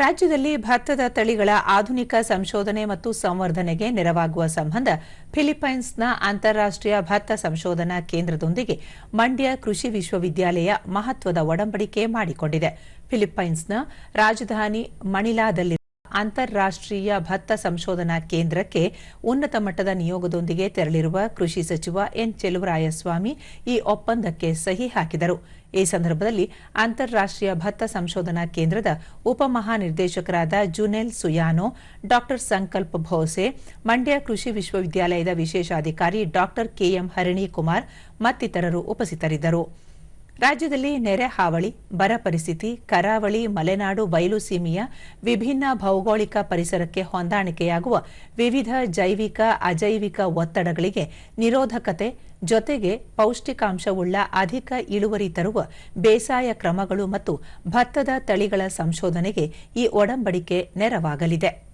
ರಾಜ್ಯದಲ್ಲಿ ಭತ್ತದ ತಳಿಗಳ ಆಧುನಿಕ ಸಂಶೋಧನೆ ಮತ್ತು ಸಂವರ್ಧನೆಗೆ ನೆರವಾಗುವ ಸಂಬಂಧ ಫಿಲಿಪೈನ್ಸ್ನ ಅಂತಾರಾಷ್ಟ್ರೀಯ ಭತ್ತ ಸಂಶೋಧನಾ ಕೇಂದ್ರದೊಂದಿಗೆ ಮಂಡ್ಯ ಕೃಷಿ ವಿಶ್ವವಿದ್ಯಾಲಯ ಮಹತ್ವದ ಒಡಂಬಡಿಕೆ ಮಾಡಿಕೊಂಡಿದೆ. ಫಿಲಿಪೈನ್ಸ್ನ ರಾಜಧಾನಿ ಮಣಿಲಾದಲ್ಲಿ ಅಂತಾರಾಷ್ಟ್ರೀಯ ಭತ್ತ ಸಂಶೋಧನಾ ಕೇಂದ್ರಕ್ಕೆ ಉನ್ನತ ಮಟ್ಟದ ನಿಯೋಗದೊಂದಿಗೆ ತೆರಳಿರುವ ಕೃಷಿ ಸಚಿವ ಎನ್ ಚೆಲುವರಾಯಸ್ವಾಮಿ ಈ ಒಪ್ಪಂದಕ್ಕೆ ಸಹಿ ಹಾಕಿದರು. ಈ ಸಂದರ್ಭದಲ್ಲಿ ಅಂತಾರಾಷ್ಟ್ರೀಯ ಭತ್ತ ಸಂಶೋಧನಾ ಕೇಂದ್ರದ ಉಪಮಹಾನಿರ್ದೇಶಕರಾದ ಜುನೆಲ್ ಸುಯಾನೋ, ಡಾಕ್ಟರ್ ಸಂಕಲ್ಪ ಭೋಸೆ, ಮಂಡ್ಯ ಕೃಷಿ ವಿಶ್ವವಿದ್ಯಾಲಯದ ವಿಶೇಷಾಧಿಕಾರಿ ಡಾಕ್ಟರ್ ಕೆಎಂ ಹರಿಣಿ ಕುಮಾರ್ ಮತ್ತಿತರರು ಉಪಸ್ಥಿತರಿದ್ದರು. ರಾಜ್ಯದಲ್ಲಿ ನೆರೆ ಹಾವಳಿ, ಬರ ಪರಿಸ್ಥಿತಿ, ಕರಾವಳಿ, ಮಲೆನಾಡು, ಬಯಲು ಸೀಮೆಯ ವಿಭಿನ್ನ ಭೌಗೋಳಿಕ ಪರಿಸರಕ್ಕೆ ಹೊಂದಾಣಿಕೆಯಾಗುವ ವಿವಿಧ ಜೈವಿಕ, ಅಜೈವಿಕ ಒತ್ತಡಗಳಿಗೆ ನಿರೋಧಕತೆ ಜೊತೆಗೆ ಪೌಷ್ಟಿಕಾಂಶವುಳ್ಳ ಅಧಿಕ ಇಳುವರಿ ತರುವ ಬೇಸಾಯ ಕ್ರಮಗಳು ಮತ್ತು ಭತ್ತದ ತಳಿಗಳ ಸಂಶೋಧನೆಗೆ ಈ ಒಡಂಬಡಿಕೆ ನೆರವಾಗಲಿದೆ.